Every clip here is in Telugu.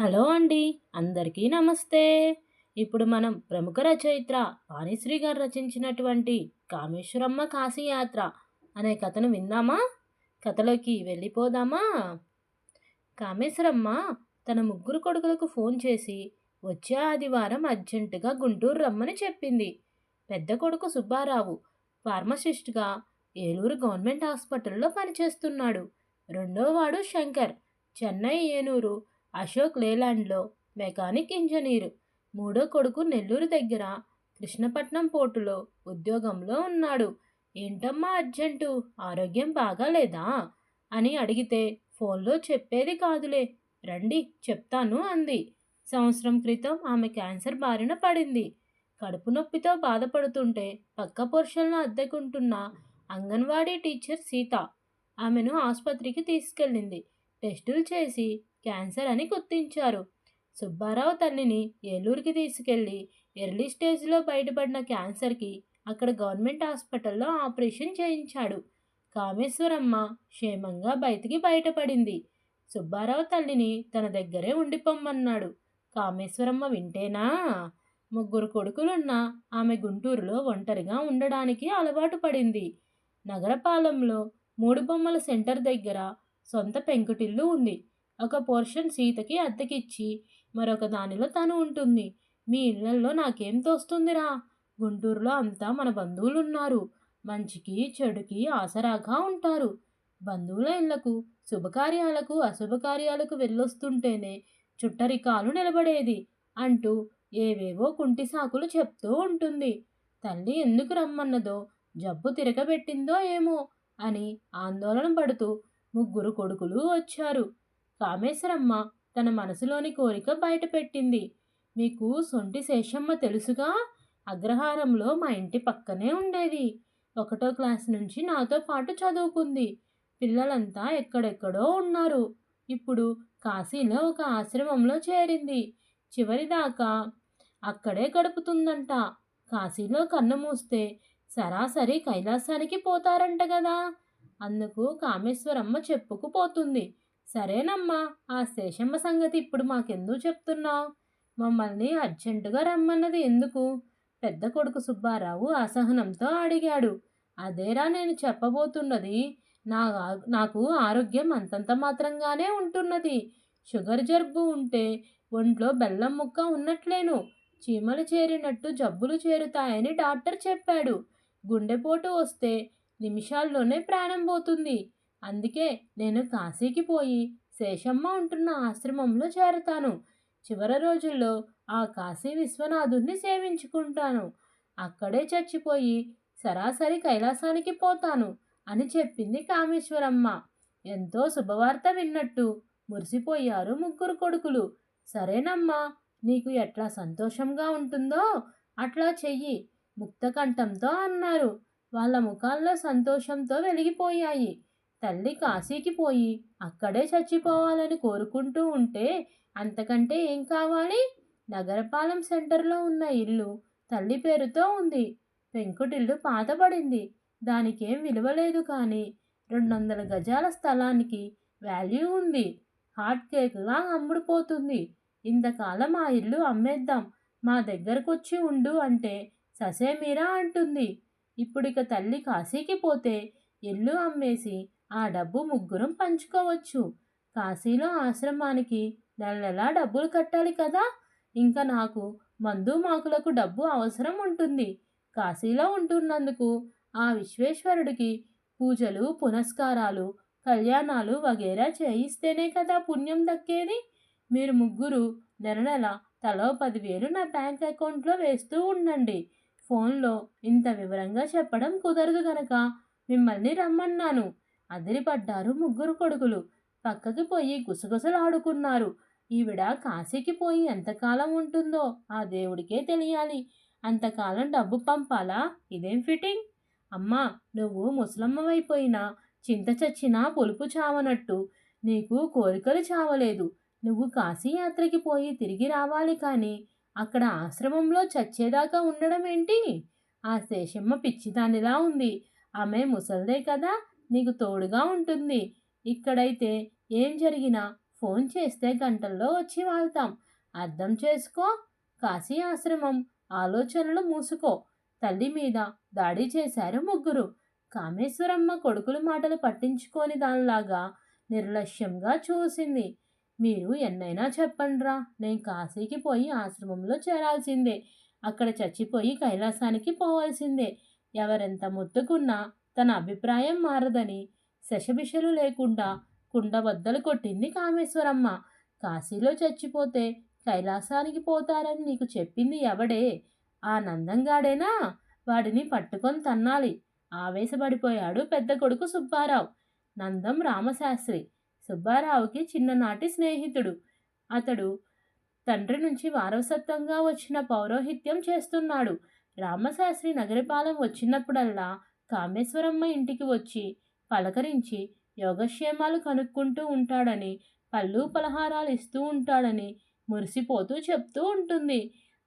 హలో అండి అందరికీ నమస్తే. ఇప్పుడు మనం ప్రముఖ రచయిత్ర వాణిశ్రీ గారు రచించినటువంటి కామేశ్వరమ్మ కాశీయాత్ర అనే కథను విందామా? కథలోకి వెళ్ళిపోదామా? కామేశ్వరమ్మ తన ముగ్గురు కొడుకులకు ఫోన్ చేసి వచ్చే ఆదివారం అర్జెంటుగా గుంటూరు రమ్మని చెప్పింది. పెద్ద కొడుకు సుబ్బారావు ఫార్మసిస్ట్గా ఏలూరు గవర్నమెంట్ హాస్పిటల్లో పనిచేస్తున్నాడు. రెండోవాడు శంకర్ చెన్నై ఏలూరు అశోక్ లేలాండ్లో మెకానిక్ ఇంజనీరు మూడో కొడుకు నెల్లూరు దగ్గర కృష్ణపట్నం పోర్టులో ఉద్యోగంలో ఉన్నాడు. ఏంటమ్మా అర్జెంటు? ఆరోగ్యం బాగాలేదా అని అడిగితే ఫోన్లో చెప్పేది కాదులే. రండి చెప్తాను అంది. సంవత్సరం క్రితం ఆమె క్యాన్సర్ బారిన పడింది. కడుపు నొప్పితో బాధపడుతుంటే పక్క పురుషులను అద్దెకుంటున్న అంగన్వాడీ టీచర్ సీత ఆమెను ఆసుపత్రికి తీసుకెళ్ళింది. టెస్టులు చేసి క్యాన్సర్ అని గుర్తించారు. సుబ్బారావు తల్లిని ఏలూరుకి తీసుకెళ్ళి ఎర్లీ స్టేజ్లో బయటపడిన క్యాన్సర్కి అక్కడ గవర్నమెంట్ హాస్పిటల్లో ఆపరేషన్ చేయించాడు. కామేశ్వరమ్మ క్షేమంగా బయటికి బయటపడింది. సుబ్బారావు తల్లిని తన దగ్గరే ఉండిపోమ్మన్నాడు. కామేశ్వరమ్మ వింటేనా? ముగ్గురు కొడుకులున్న ఆమె గుంటూరులో ఒంటరిగా ఉండడానికి అలవాటు పడింది. నగరపాలెంలో మూడు బొమ్మల సెంటర్ దగ్గర సొంత పెంకుటిల్లు ఉంది. ఒక పోర్షన్ సీతకి అద్దెకిచ్చి మరొక దానిలో తను ఉంటుంది. మీ ఇళ్ళల్లో నాకేం తోస్తుందిరా? గుంటూరులో అంతా మన బంధువులు ఉన్నారు మంచికి చెడుకి ఆసరాగా ఉంటారు. బంధువుల ఇళ్ళకు శుభకార్యాలకు అశుభకార్యాలకు వెళ్ళొస్తుంటేనే చుట్టరికాలు నిలబడేది అంటూ ఏవేవో కుంటి సాకులు చెప్తూ ఉంటుంది. తల్లి ఎందుకు రమ్మన్నదో జబ్బు తిరగబెట్టిందో ఏమో అని ఆందోళన పడుతూ ముగ్గురు కొడుకులు వచ్చారు. కామేశ్వరమ్మ తన మనసులోని కోరిక బయటపెట్టింది. మీకు సొంటి శేషమ్మ తెలుసుగా? అగ్రహారంలో మా ఇంటి పక్కనే ఉండేది. ఒకటో క్లాస్ నుంచి నాతో పాటు చదువుకుంది. పిల్లలంతా ఎక్కడెక్కడో ఉన్నారు. ఇప్పుడు కాశీలో ఒక ఆశ్రమంలో చేరింది. చివరిదాకా అక్కడే గడుపుతుందంట. కాశీలో కన్ను మూస్తే సరాసరి కైలాసానికి పోతారంట కదా అందుకు కామేశ్వరమ్మ చెప్పుకుపోతుంది సరేనమ్మా ఆ శేషమ్మ సంగతి ఇప్పుడు మాకెందుకు చెప్తున్నావు? మమ్మల్ని అర్జెంటుగా రమ్మన్నది ఎందుకు? పెద్ద కొడుకు సుబ్బారావు అసహనంతో అడిగాడు. అదేరా నేను చెప్పబోతున్నది నా నాకు ఆరోగ్యం అంతంత మాత్రంగానే ఉంటున్నది. షుగర్ జబ్బు ఉంటే ఒంట్లో బెల్లం ముక్క ఉన్నట్లేను. చీమలు చేరినట్టు జబ్బులు చేరుతాయని డాక్టర్ చెప్పాడు. గుండెపోటు వస్తే నిమిషాల్లోనే ప్రాణం పోతుంది. అందుకే నేను కాశీకి పోయి శేషమ్మ ఉంటున్న ఆశ్రమంలో చేరతాను. చివరి రోజుల్లో ఆ కాశీ విశ్వనాథుణ్ణి సేవించుకుంటాను. అక్కడే చచ్చిపోయి సరాసరి కైలాసానికి పోతాను అని చెప్పింది కామేశ్వరమ్మ. ఎంతో శుభవార్త విన్నట్టు మురిసిపోయారు ముగ్గురు కొడుకులు. సరేనమ్మా నీకు ఎట్లా సంతోషంగా ఉంటుందో అట్లా చెయ్యి ముక్తకంఠంతో అన్నారు. వాళ్ళ ముఖాల్లో సంతోషంతో వెలిగిపోయాయి. తల్లి కాశీకి పోయి అక్కడే చచ్చిపోవాలని కోరుకుంటూ ఉంటే అంతకంటే ఏం కావాలి? నగరపాలెం సెంటర్లో ఉన్న ఇల్లు తల్లి పేరుతో ఉంది. పెంకుటిల్లు పాతబడింది. దానికేం విలువ లేదు కానీ రెండు వందల గజాల స్థలానికి వాల్యూ ఉంది. హాట్ కేక్లా అమ్ముడుపోతుంది. ఇంతకాలం ఆ ఇల్లు అమ్మేద్దాం. మా దగ్గరకొచ్చి ఉండు అంటే ససేమీరా అంటుంది. ఇప్పుడిక తల్లి కాశీకి పోతే ఇల్లు అమ్మేసి ఆ డబ్బు ముగ్గురం పంచుకోవచ్చు. కాశీలో ఆశ్రమానికి నెల నెలా డబ్బులు కట్టాలి కదా? ఇంకా నాకు మందు మాకులకు డబ్బు అవసరం ఉంటుంది. కాశీలో ఉంటున్నందుకు ఆ విశ్వేశ్వరుడికి పూజలు పునస్కారాలు కళ్యాణాలు వగేరా చేయిస్తేనే కదా పుణ్యం దక్కేది? మీరు ముగ్గురు నెల నెల తలో పదివేలు నా బ్యాంక్ అకౌంట్లో వేస్తూ ఉండండి. ఫోన్లో ఇంత వివరంగా చెప్పడం కుదరదు గనక. మిమ్మల్ని రమ్మన్నాను. అదిరిపడ్డారు ముగ్గురు కొడుకులు. పక్కకి పోయి గుసగుసలాడుకున్నారు. ఈవిడ కాశీకి పోయి ఎంతకాలం ఉంటుందో ఆ దేవుడికే తెలియాలి. అంతకాలం డబ్బు పంపాలా? ఇదేం ఫిట్టింగ్? అమ్మా నువ్వు ముసలమ్మవైపోయినా చింత చచ్చినా పొలుపు చావనట్టు. నీకు కోరికలు చావలేదు. నువ్వు కాశీయాత్రకి పోయి తిరిగి రావాలి కానీ అక్కడ ఆశ్రమంలో చచ్చేదాకా ఉండడం ఏంటి ఆ శేషమ్మ పిచ్చిదానిలా ఉంది. ఆమె ముసల్దే కదా నీకు తోడుగా ఉంటుంది. ఇక్కడైతే ఏం జరిగినా ఫోన్ చేస్తే గంటల్లో వచ్చి వాళ్తాం. అర్థం చేసుకో. కాశీ ఆశ్రమం. ఆలోచనలు మూసుకో. తల్లి మీద దాడి చేశారు ముగ్గురు. కామేశ్వరమ్మ కొడుకుల మాటలు పట్టించుకొని దానిలాగా నిర్లక్ష్యంగా చూసింది. మీరు ఎన్నైనా చెప్పండ్రా. నేను కాశీకి పోయి ఆశ్రమంలో చేరాల్సిందే. అక్కడ చచ్చిపోయి కైలాసానికి పోవాల్సిందే. ఎవరెంత ముత్తుకున్నా తన అభిప్రాయం మారదని శశబిషలు లేకుండా కుండబద్దలు కొట్టింది కామేశ్వరమ్మ. కాశీలో చచ్చిపోతే కైలాసానికి పోతారని నీకు చెప్పింది ఎవడే? ఆ నందంగాడేనా? వాడిని పట్టుకొని తన్నాలి. ఆవేశపడిపోయాడు పెద్ద కొడుకు సుబ్బారావు. నందం రామశాస్త్రి. సుబ్బారావుకి చిన్ననాటి స్నేహితుడు. అతడు తండ్రి నుంచి వారసత్వంగా వచ్చిన పౌరోహిత్యం చేస్తున్నాడు. రామశాస్త్రి నగరపాలెం వచ్చినప్పుడల్లా కామేశ్వరమ్మ ఇంటికి వచ్చి పలకరించి యోగక్షేమాలు కనుక్కుంటూ ఉంటాడని పళ్ళు పలహారాలు ఇస్తూ ఉంటాడని మురిసిపోతూ చెప్తూ ఉంటుంది.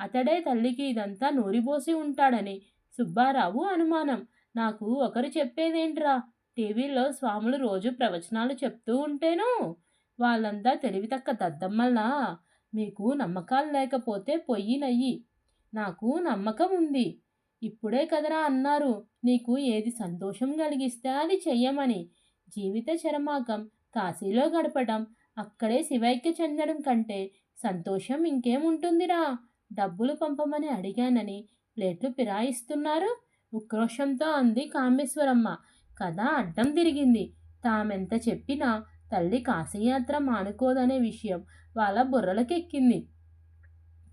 అతడే తల్లికి ఇదంతా నూరిపోసి ఉంటాడని సుబ్బారావు అనుమానం. నాకు ఒకరు చెప్పేదేంట్రా? టీవీలో స్వాములు రోజు ప్రవచనాలు చెప్తూ ఉంటేను? వాళ్ళంతా తెలివితక్క దద్దమ్మల్లా? మీకు నమ్మకాలు లేకపోతే పొయ్యినయ్యి నాకు నమ్మకం ఉంది ఇప్పుడే కదరా అన్నారు. నీకు ఏది సంతోషం కలిగిస్తే అది చెయ్యమని. జీవిత చరమాకం కాశీలో గడపడం అక్కడే శివైక్య చెందడం కంటే సంతోషం ఇంకేముంటుందిరా? డబ్బులు పంపమని అడిగానని ప్లేట్లు పిరాయిస్తున్నారు. ఉక్రోషంతో అంది కామేశ్వరమ్మ. కథ అడ్డం తిరిగింది. తామెంత చెప్పినా తల్లి కాశీయాత్ర మానుకోదనే విషయం వాళ్ళ బుర్రలకెక్కింది.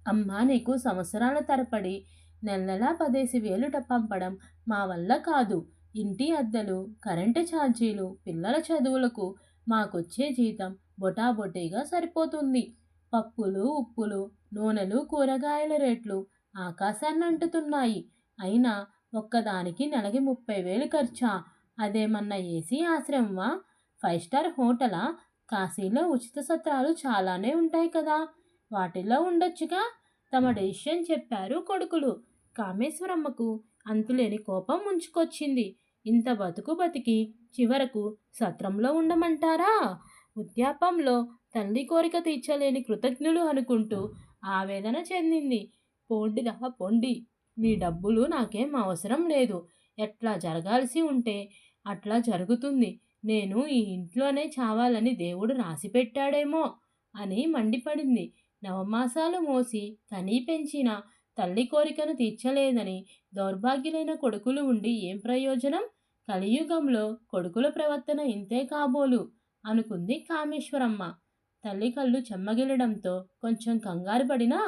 అమ్మా నీకు సంవత్సరాల తరపడి నెల నెలా పదేసి వేలుట పంపడం మా వల్ల కాదు. ఇంటి అద్దెలు కరెంటు ఛార్జీలు పిల్లల చదువులకు మాకొచ్చే జీతం బొటాబొటీగా సరిపోతుంది. పప్పులు ఉప్పులు నూనెలు కూరగాయల రేట్లు ఆకాశాన్ని అంటుతున్నాయి. అయినా ఒక్కదానికి నెలకి ముప్పై వేలు ఖర్చా? అదేమన్నా ఏసీ ఆశ్రమమా? ఫైవ్ స్టార్ హోటలా? కాశీలో ఉచిత సత్రాలు చాలానే ఉంటాయి కదా. వాటిల్లో ఉండొచ్చుగా? తమ డెసిషన్ చెప్పారు కొడుకులు. కామేశ్వరమ్మకు అంతులేని కోపం ముంచుకొచ్చింది. ఇంత బతుకు బతికి చివరకు సత్రంలో ఉండమంటారా? ఉద్యాపంలో తల్లి కోరిక తీర్చలేని కృతజ్ఞులు అనుకుంటూ ఆవేదన చెందింది. పోండిరా పొండి. మీ డబ్బులు నాకేం అవసరం లేదు. ఎట్లా జరగాల్సి ఉంటే అట్లా జరుగుతుంది. నేను ఈ ఇంట్లోనే చావాలని దేవుడు రాసిపెట్టాడేమో అని మండిపడింది. నవమాసాలు మోసి కనీ పెంచిన తల్లి కోరికను తీర్చలేదని దౌర్భాగ్యులైన కొడుకులు ఉండి ఏం ప్రయోజనం? కలియుగంలో కొడుకుల ప్రవర్తన ఇంతే కాబోలు అనుకుంది కామేశ్వరమ్మ. తల్లి కళ్ళు చెమ్మగిలడంతో కొంచెం కంగారు పడినా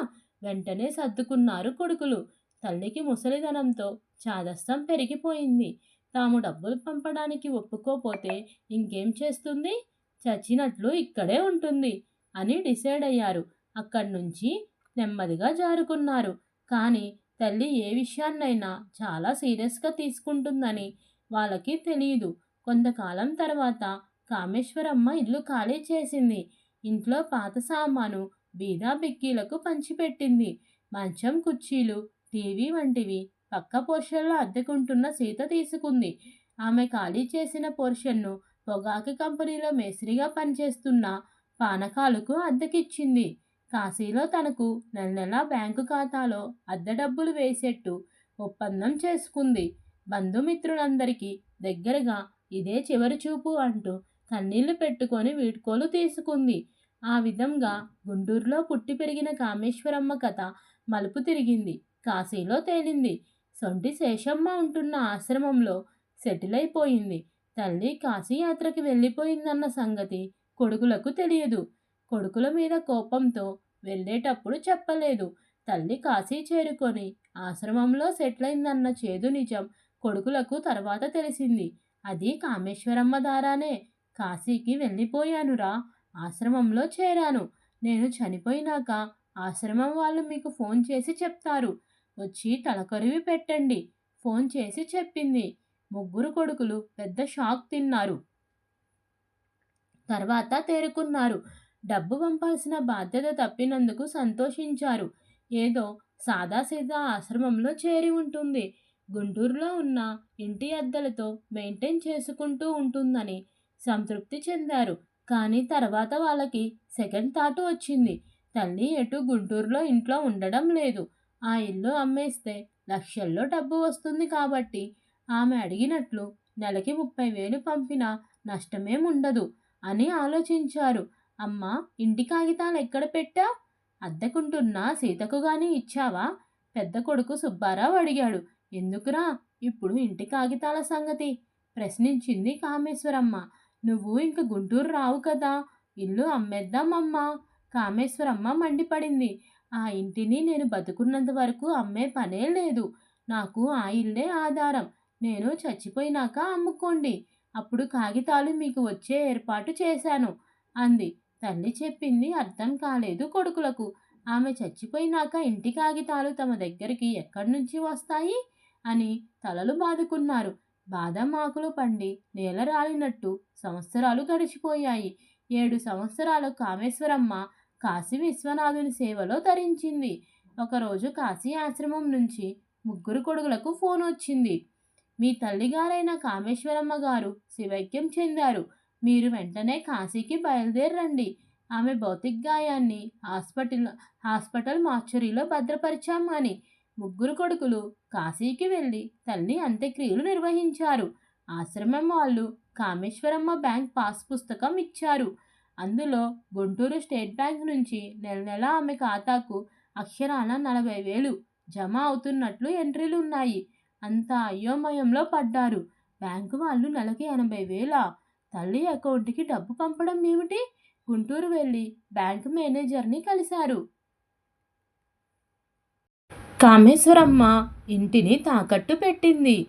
వెంటనే సర్దుకున్నారు కొడుకులు. తల్లికి ముసలిదనంతో చాదస్తం పెరిగిపోయింది. తాము డబ్బులు పంపడానికి ఒప్పుకోపోతే ఇంకేం చేస్తుంది? చచ్చినట్లు ఇక్కడే ఉంటుంది అని డిసైడ్ అయ్యారు. అక్కడి నుంచి నెమ్మదిగా జారుకున్నారు. కానీ తల్లి ఏ విషయాన్నైనా చాలా సీరియస్గా తీసుకుంటుందని వాళ్ళకి తెలియదు కొంతకాలం తర్వాత కామేశ్వరమ్మ ఇల్లు ఖాళీ చేసింది. ఇంట్లో పాత సామాను బీదా బిక్కీలకు పంచిపెట్టింది. మంచం కుర్చీలు టీవీ వంటివి పక్క పోర్షన్లో అద్దెకుంటున్న సీత తీసుకుంది. ఆమె ఖాళీ చేసిన పోర్షన్ను పొగాకి కంపెనీలో మేస్త్రిగా పనిచేస్తున్న పానకాలకు అద్దెకిచ్చింది. కాశీలో తనకు నెల నెలా బ్యాంకు ఖాతాలో అద్దె డబ్బులు వేసేట్టు ఒప్పందం చేసుకుంది. బంధుమిత్రులందరికీ దగ్గరగా ఇదే చివరి చూపు అంటూ కన్నీళ్ళు పెట్టుకొని వీడ్కోలు తీసుకుంది. ఆ విధంగా గుంటూరులో పుట్టి పెరిగిన కామేశ్వరమ్మ కథ మలుపు తిరిగింది. కాశీలో తేలింది. సొంటి శేషమ్మ ఉంటున్న ఆశ్రమంలో సెటిల్ అయిపోయింది తల్లి కాశీయాత్రకి వెళ్ళిపోయిందన్న సంగతి కొడుకులకు తెలియదు. కొడుకుల మీద కోపంతో వెళ్ళేటప్పుడు చెప్పలేదు. తల్లి కాశీ చేరుకొని ఆశ్రమంలో సెటిల్ చేదు నిజం కొడుకులకు తర్వాత తెలిసింది. అది కామేశ్వరమ్మ దారానే. కాశీకి వెళ్ళిపోయానురా ఆశ్రమంలో చేరాను. నేను చనిపోయినాక ఆశ్రమం వాళ్ళు మీకు ఫోన్ చేసి చెప్తారు. వచ్చి తలకొరివి పెట్టండి ఫోన్ చేసి చెప్పింది. ముగ్గురు కొడుకులు పెద్ద షాక్ తిన్నారు. తర్వాత తేరుకున్నారు. డబ్బు పంపాల్సిన బాధ్యత తప్పినందుకు సంతోషించారు. ఏదో సాదాసీదా ఆశ్రమంలో చేరి ఉంటుంది. గుంటూరులో ఉన్న ఇంటి అద్దెలతో మెయింటైన్ చేసుకుంటూ ఉంటుందని సంతృప్తి చెందారు. కానీ తర్వాత వాళ్ళకి సెకండ్ థాట్ వచ్చింది. తల్లి ఎటు గుంటూరులో ఇంట్లో ఉండడం లేదు. ఆ ఇల్లు అమ్మేస్తే లక్షల్లో డబ్బు వస్తుంది కాబట్టి ఆమె అడిగినట్లు నెలకి ముప్పై వేలు పంపినా నష్టమేం ఉండదు అని ఆలోచించారు. అమ్మా ఇంటి కాగితాలు ఎక్కడ పెట్టా? అద్దెకుంటున్నా సీతకు గాని ఇచ్చావా? పెద్ద కొడుకు సుబ్బారావు అడిగాడు. ఎందుకురా? ఇప్పుడు ఇంటి కాగితాల సంగతి? ప్రశ్నించింది కామేశ్వరమ్మ. నువ్వు ఇంక గుంటూరు రావు కదా? ఇల్లు అమ్మేద్దామమ్మా. కామేశ్వరమ్మ మండిపడింది. ఆ ఇంటిని నేను బతుకున్నంత వరకు అమ్మే పనే లేదు. నాకు ఆ ఇల్లే ఆధారం. నేను చచ్చిపోయినాక అమ్ముకోండి. అప్పుడు కాగితాలు మీకు వచ్చే ఏర్పాటు చేశాను అంది. తల్లి చెప్పింది అర్థం కాలేదు కొడుకులకు. ఆమె చచ్చిపోయినాక ఇంటి కాగితాలు తమ దగ్గరికి ఎక్కడి నుంచి వస్తాయి? అని తలలు బాదుకున్నారు. బాదం ఆకులు పండి నేల రాలినట్టు సంవత్సరాలు గడిచిపోయాయి. ఏడు సంవత్సరాలు కామేశ్వరమ్మ కాశీ విశ్వనాథుని సేవలో తరించింది. ఒకరోజు కాశీ ఆశ్రమం నుంచి ముగ్గురు కొడుకులకు ఫోన్ వచ్చింది. మీ తల్లిగారైన కామేశ్వరమ్మ గారు శివైక్యం చెందారు. మీరు వెంటనే కాశీకి బయలుదేరండి. ఆమె భౌతిక గాయాన్ని హాస్పిటల్ హాస్పిటల్ మార్చురీలో భద్రపరిచాము అని ముగ్గురు కొడుకులు కాశీకి వెళ్ళి తల్లి అంత్యక్రియలు నిర్వహించారు. ఆశ్రమం వాళ్ళు కామేశ్వరమ్మ బ్యాంక్ పాస్ పుస్తకం ఇచ్చారు. అందులో గుంటూరు స్టేట్ బ్యాంక్ నుంచి నెల నెల ఆమె ఖాతాకు అక్షరాల నలభై వేలు జమ అవుతున్నట్లు ఎంట్రీలు ఉన్నాయి అంత అయోమయంలో పడ్డారు. బ్యాంకు వాళ్ళు నెలకి ఎనభై వేల తల్లి అకౌంట్కి డబ్బు పంపడం ఏమిటి? గుంటూరు వెళ్ళి బ్యాంకు మేనేజర్ని కలిశారు. కామేశ్వరమ్మ ఇంటిని తాకట్టు పెట్టింది.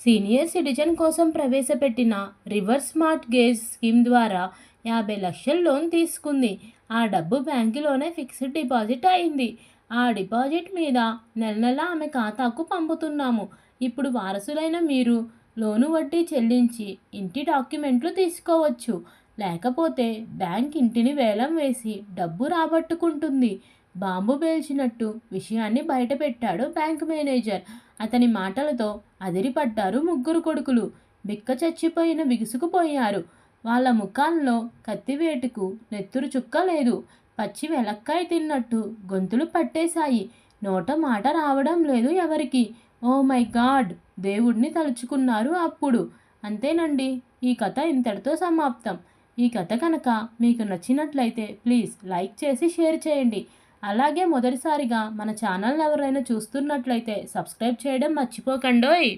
సీనియర్ సిటిజన్ కోసం ప్రవేశపెట్టిన రివర్స్ స్మార్ట్ గేజ్ స్కీమ్ ద్వారా యాభై లక్షల లోన్ తీసుకుంది. ఆ డబ్బు బ్యాంకులోనే ఫిక్స్డ్ డిపాజిట్ అయింది. ఆ డిపాజిట్ మీద నెల నెల ఆమె ఖాతాకు పంపుతున్నాము. ఇప్పుడు వారసులైన మీరు లోను వడ్డీ చెల్లించి ఇంటి డాక్యుమెంట్లు తీసుకోవచ్చు. లేకపోతే బ్యాంక్ ఇంటిని వేలం వేసి డబ్బు రాబట్టుకుంటుంది. బాంబు పేల్చినట్టు విషయాన్ని బయటపెట్టాడు బ్యాంక్ మేనేజర్. అతని మాటలతో అదిరిపడ్డారు ముగ్గురు కొడుకులు. బిక్క చచ్చిపోయిన బిగుసుకుపోయారు. వాళ్ళ ముఖాల్లో కత్తివేటుకు నెత్తురు చుక్క లేదు. పచ్చి వెలక్కాయ తిన్నట్టు గొంతులు పట్టేశాయి. నోట మాట రావడం లేదు ఎవరికి. Oh my god! దేవుడిని తలుచుకున్నారు అప్పుడు. అంతేనండి ఈ కథ ఇంతటితో సమాప్తం. ఈ కథ కనుక మీకు నచ్చినట్లయితే ప్లీజ్ లైక్ చేసి షేర్ చేయండి. అలాగే మొదటిసారిగా మన ఛానల్ ఎవరైనా చూస్తున్నట్లయితే సబ్స్క్రైబ్ చేయడం మర్చిపోకండోయ్!